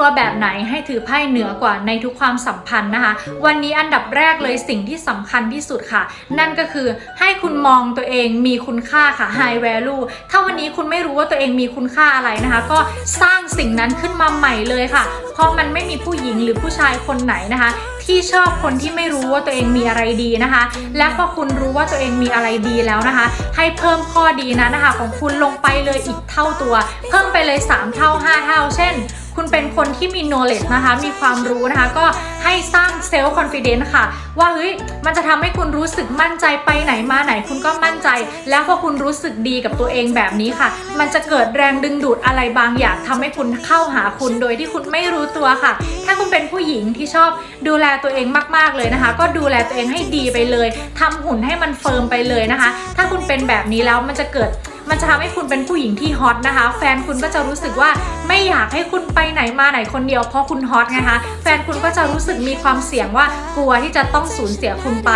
ตัวแบบไหนให้ถือไพ่เหนือกว่าในทุกความสัมพันธ์นะคะ วันนี้อันดับแรกเลยสิ่งที่สำคัญที่สุดค่ะ นั่นก็คือให้คุณมองตัวเองมีคุณค่าค่ะ high value ถ้าวันนี้คุณไม่รู้ว่าตัวเองมีคุณค่าอะไรนะคะ ก็สร้างสิ่งนั้นขึ้นมาใหม่เลยค่ะ เพราะมันไม่มีผู้หญิงหรือผู้ชายคนไหนนะคะที่ชอบคนที่ไม่รู้ว่าตัวเองมีอะไรดีนะคะ และพอคุณรู้ว่าตัวเองมีอะไรดีแล้วนะคะ ให้เพิ่มข้อดีนั้นนะคะ ของคุณลงไปเลยอีกเท่าตัว เพิ่มไปเลย 3 เท่า 5 เท่า เช่น คุณเป็นคนที่มี knowledge นะคะ มีความรู้นะคะ ก็ให้สร้าง self confidence ค่ะ ว่าเฮ้ย มันจะทำให้คุณรู้สึกมั่นใจไปไหนมาไหน คุณก็มั่นใจ แล้วพอคุณรู้สึกดีกับตัวเองแบบนี้ค่ะ มันจะเกิดแรงดึงดูดอะไรบางอย่างทำให้คุณเข้าหาคุณโดยที่คุณไม่รู้ตัวค่ะ ถ้าคุณเป็นผู้หญิงที่ชอบดูแลตัวเองมาก ๆเลยนะคะ ก็ดูแลตัวเองให้ดีไปเลยทำหุ่นให้มันเฟิร์มไปเลยนะคะ ถ้าคุณเป็นแบบนี้แล้วมันจะเกิด มันจะทำให้คุณเป็นผู้หญิงที่ฮอตนะคะ แฟนคุณก็จะรู้สึกว่าไม่อยากให้คุณไปไหนมาไหนคนเดียวเพราะคุณฮอตไงคะ แฟนคุณก็จะรู้สึกมีความเสี่ยงว่ากลัวที่จะต้องสูญเสียคุณไป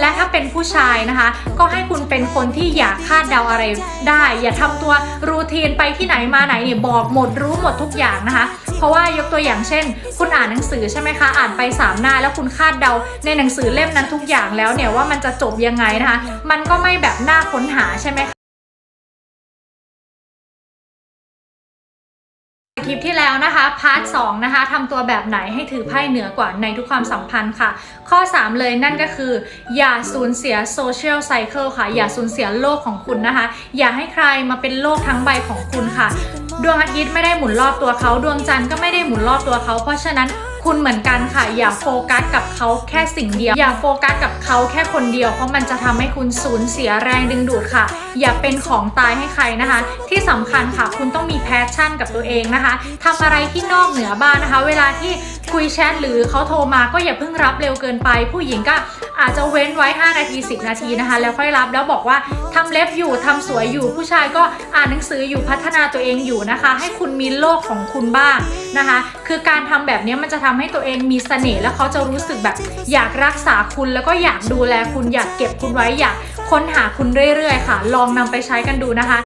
และถ้าเป็นผู้ชายนะคะ ก็ให้คุณเป็นคนที่อยากคาดเดาอะไรได้ อย่าทำตัวรูทีนไปที่ไหนมาไหนเนี่ยบอกหมดรู้หมดทุกอย่างนะคะเพราะว่ายกตัวอย่างเช่น คุณอ่านหนังสือใช่ไหมคะ อ่านไปสามหน้า แล้วคุณคาดเดาในหนังสือเล่มนั้นทุกอย่างแล้วเนี่ยว่ามันจะจบยังไงนะคะ มันก็ไม่แบบน่าค้นหาใช่ไหมคะ ลิปที่แล้วนะคะพาร์ทสนะคะทำตัวแบบไหนให้ถือไพ่เหนือกว่าในทุกความสัมพันธ์ค่ะ ข้อ 3 เลยนั่นก็คือ อย่าสูญเสียโซเชียลไซเคิลค่ะ อย่าสูญเสียโลกของคุณนะคะ อย่าให้ใครมาเป็นโลกทั้งใบของคุณค่ะ ดวงอาทิตย์ไม่ได้หมุนรอบตัวเขาดวงจันทร์ก็ไม่ได้หมุนรอบตัวเขาเพราะฉะนั้นคุณเหมือนกันค่ะ อย่าโฟกัสกับเขาแค่สิ่งเดียว อย่าโฟกัสกับเขาแค่คนเดียว เพราะมันจะทำให้คุณสูญเสียแรงดึงดูดค่ะ อย่าเป็นของตายให้ใครนะคะ ที่สำคัญค่ะ คุณต้องมีแพชชั่นกับตัวเองนะคะทำอะไรที่นอกเหนือบ้านนะคะ เวลาที่ คุยแชทหรือเขาโทรมาก็อย่าเพิ่งรับเร็วเกินไป ผู้หญิงก็อาจจะเว้นไว้ 5 นาที 10 นาทีนะคะ แล้วค่อยรับแล้วบอกว่าทำเล็บอยู่ทำสวยอยู่ ผู้ชายก็อ่านหนังสืออยู่พัฒนาตัวเองอยู่นะคะ ให้คุณมีโลกของคุณบ้างนะคะ คือการทำแบบนี้มันจะทำให้ตัวเองมีเสน่ห์แล้วเขาจะรู้สึกแบบ อยากรักษาคุณแล้วก็อยากดูแลคุณอยากเก็บคุณไว้อยากค้นหาคุณเรื่อยๆ ค่ะ ลองนำไปใช้กันดูนะคะ